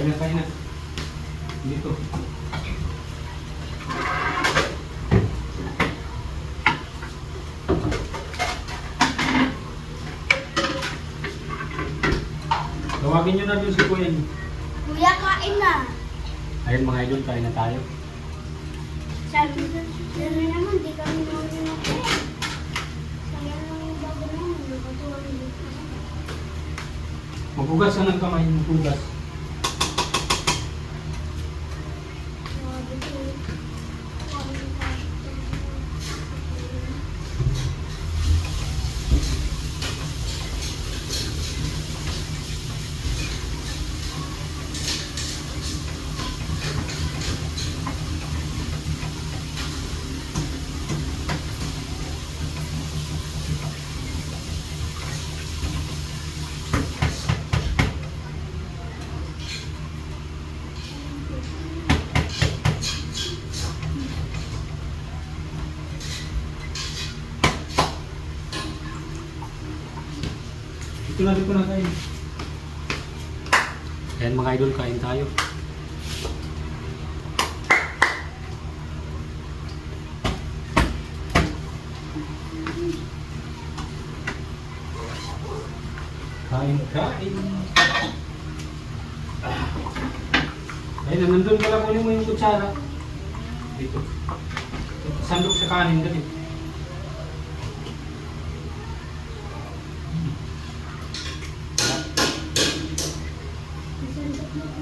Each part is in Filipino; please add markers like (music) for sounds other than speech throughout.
Kain na, kain na. Dito. Tawagin nyo na dun si Kuya. Kuya, kain na. Ayun mga idol, kain na tayo. Sabi ko, sabi naman, di kami naman na kaya. Sayang lang yung bago naman. Maghugas ka ng kamay, maghugas. Sabi Na, dito na kain. Ayan mga idol, kain tayo. Kain, kain. Ayun, nandun pala kunin mo yung kutsara. Dito. Sandok sa kanin dali. nasandok mo po ako. Hmm.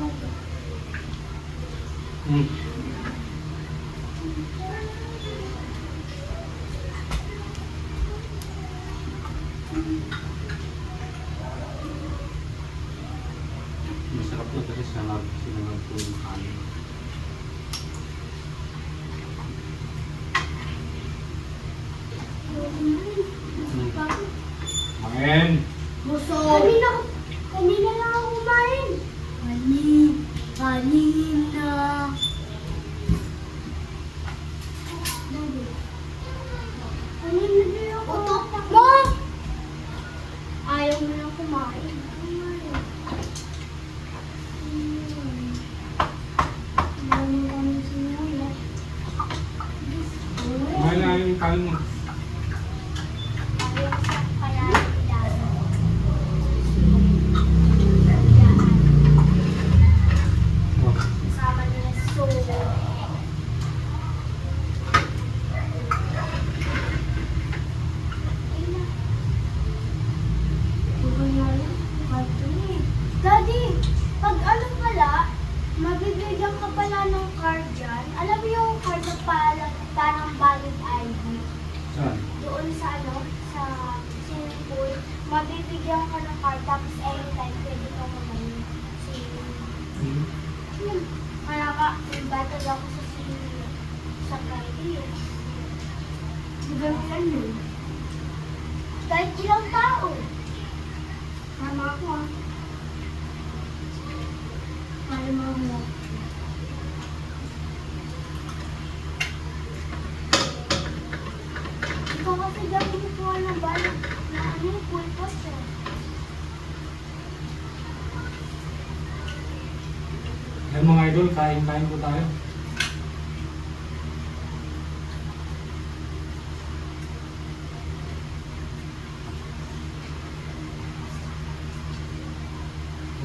Masarap na kasi sanag sinangag po yung kanin. Hmm. Main! Busog. Kanina, kanina lang ako kumain. Kanin, kanina. Daddy. Kanina din ako. Utok mo! Ayaw mo lang kumain. Kumain. Hmm. Dami kami sinulat. Kumain na yung kanin mo. Ayaw sa kaya dami. Oh. Kasama nila so. Daddy, pag ano pala, mabibigyan ka pala ng card dyan. Alam mo yung card na pala, parang valid ID. Saan? Doon sa ano, sa swimming pool, mabibigyan ka ng card tapos anytime pwede ka kumain. Swimming Hmm. Hmm. Kaya ka, invited ako sa swimming sa Friday. Ganun yun. Kahit ilang tao. Tama ako ah. Para mo Ikaw kasi dami mo po ng balot na ano, pool post eh. Yan mga idol, kain-kain po tayo.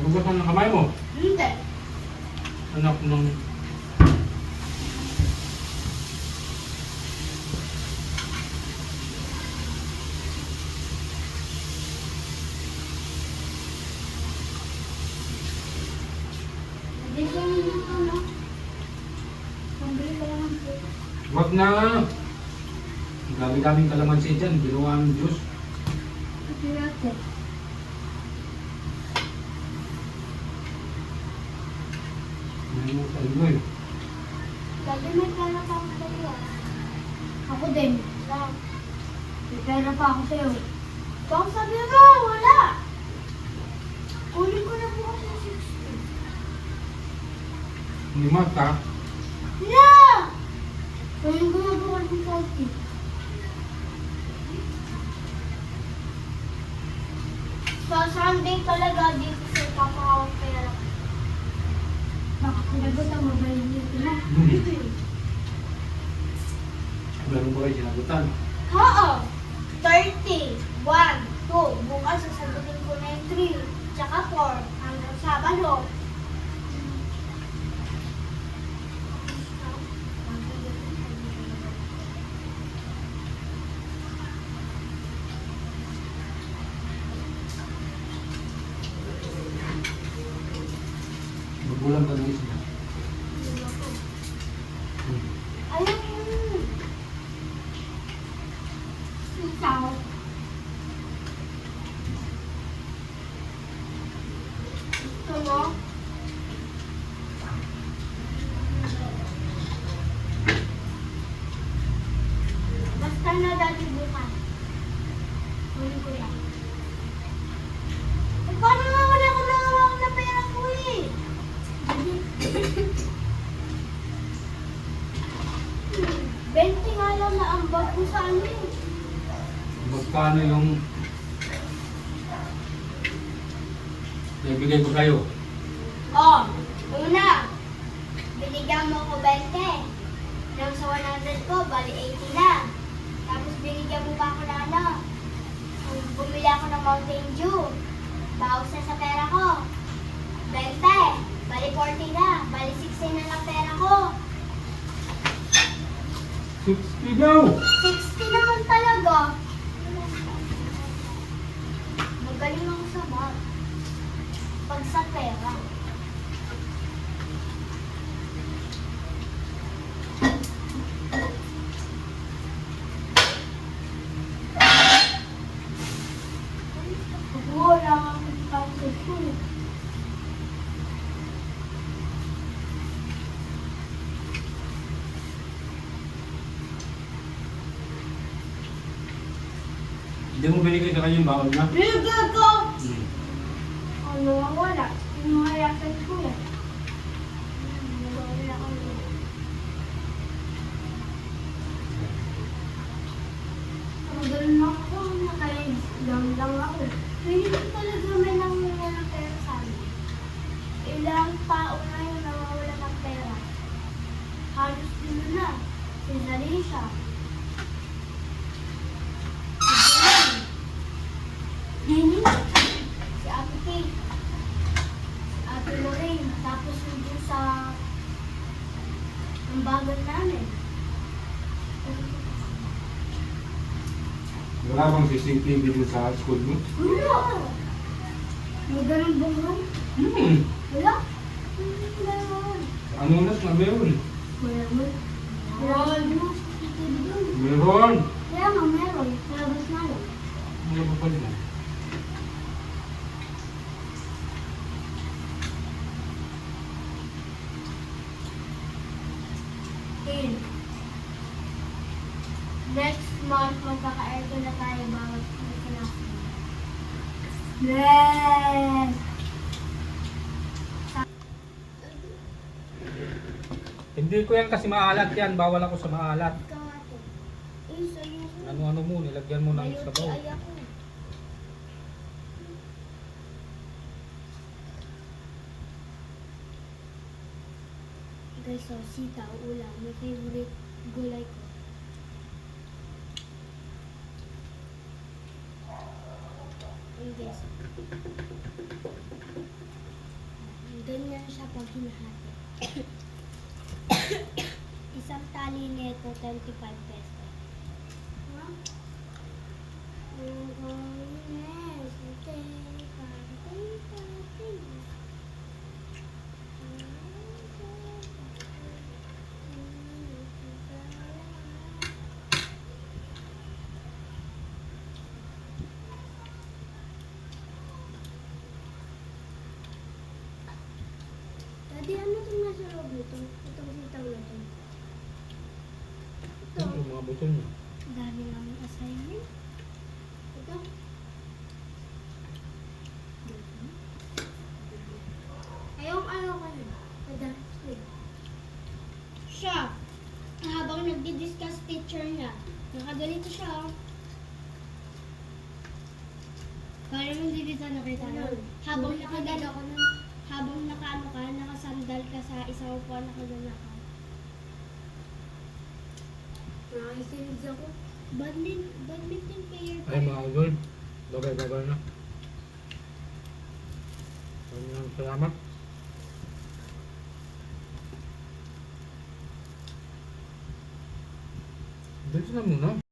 Hugot ng kamay mo. Hindi. Anak ng... Hindi ko yun dito, no? Pambili ka lang ng pool. Huwag na! Dami-daming kalamansi dyan, ginawa ng Diyos. Ito natin. May mo sa inyo eh. Dati may pera pa ako sa'yo. Ako din. Lang. May pera pa ako sa'yo. Bang sabi mo, wala. Kunin ko na bukas ng 60. Hindi mata. Na! Kunin ko na bukas ng 40. Sa Sunday talaga dito sa papakawang pera. Baka pinagot ang mobile dito na. Meron ba kayo sinagutan? Oo. 30. 1, 2. Bukas sasagutin ko na yung 3. Tsaka 4. Hanggang Sabado. Magulang ka ng isla. Hmm. Ayun. Ikaw. Gusto mo? Basta na dati bukas. Huli ko yan. Eh, paano nga wala ko na hawak na pera ko eh? Bente nga lang na ang bag ko sa ano eh. Magkano yung naibigay ko sa'yo? Oh, una, binigyan mo ko 20. Nang sa 100 ko, bali 80 na. Tapos binigyan mo pa ako na ano, bumili ako ng Mountain Dew. Bawas na sa pera ko. 20, bali 40 na. Bali 60 na lang pera ko. 60 daw! 60 naman talaga. Magaling ako sa math. Pag sa pera. Wala akong ko. Hindi mo binigay sa kanya yung baon niya? Bigyan ko! Hmm. Ano ang wala? Inuhayasan ko yan. Wala ko. Ang ganun ako, nakaligam lang ako. Hindi ko talaga may nangyayari ng pera sa amin. Ilang tao na yun nawawala ng pera. Halos sino na. Si Zalisha. Si Jenny. Si Ate Kate. Si Ate Lorraine. Tapos yung dun sa ang bagal namin. Wala bang CCTV mo sa school mo? Wala! May ganun ba yun? Hmm. Wala? Meron. Ano oras na meron? Meron. Meron. Meron. Meron! Kaya nga meron. Labas na lang. Ano ba pala na? Hindi ko yan kasi maalat yan. Bawal ako sa maalat. Ano-ano mo, nilagyan mo ng sabaw. Guys, so sitaw, ulam, my favorite gulay ko. Ayun guys. Ganyan siya pag hinahati. (coughs) Isang tali nito, 25 pesos. Huh? Daddy, ano itong nasa loob nito? Itong sitaw na ito. Mga buto niya. Dami namin assignment. Ito. Ayong ano ka na. Tada, sleep. Siya. Habang nagdi-discuss teacher niya, nakaganito siya. Parang hindi kita nakita no? Habang nakagano ka nun, habang nakaano ka, nakasandal ka sa Sa upo nakadala ka. Nakikinig ako. Badminton, badminton player Ay mga idol, bagay-bagay na. Maraming salamat. Dito na muna.